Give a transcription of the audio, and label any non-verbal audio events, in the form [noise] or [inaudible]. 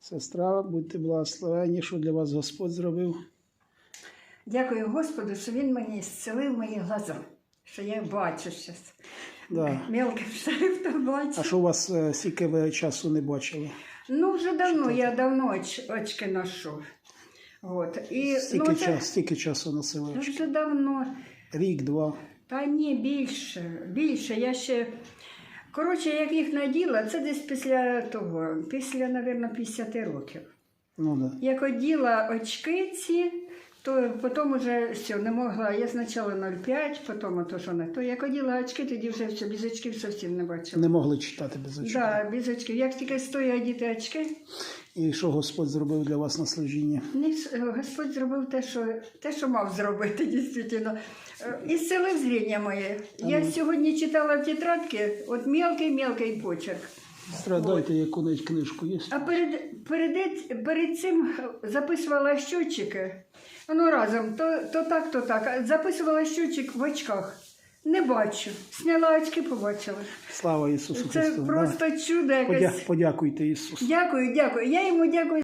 Сестра, будьте благословені, що для вас Господь зробив. Дякую Господу, що Він мені зцілив мої глаза, що я бачу зараз. Да. Мелким шрифтом бачу. А що у вас е, стільки ви часу не бачили? Ну, вже давно, я давно оч, очки ношу. От. І, Стільки, ну, це- час, стільки часу носили очки? вже давно. Рік, два. Та ні, більше, більше. Я ще. Коротше, як їх наділа, це десь після того, після, мабуть, 50 років. Ну да. Як оділа очки ці, то потім вже все, не могла. Я спочатку 0,5, потім то, що не то. Як оділа очки, тоді вже все, без очків зовсім не бачила. Не могли читати без очок. Да, без очків. Як тільки стоїть одіти очки, І що Господь зробив для вас на служінні? ні, Господь зробив те, що, те, що мав зробити, [laughs] дійсно. Е, І зцілив зріння моє. Я сьогодні читала в тетрадці, от мелкий-мелкий почерк. Страдайте яку-небудь книжку є? А перед, перед, перед цим записувала щотчики. Ну разом, то, то так, то так. Записувала щотчик в очках. Не бачу. Сняла очки, побачила. Слава Ісусу Це Христу. просто чудо якесь. Подя- Подякуйте Ісусу. Дякую, дякую. Я йому дякую.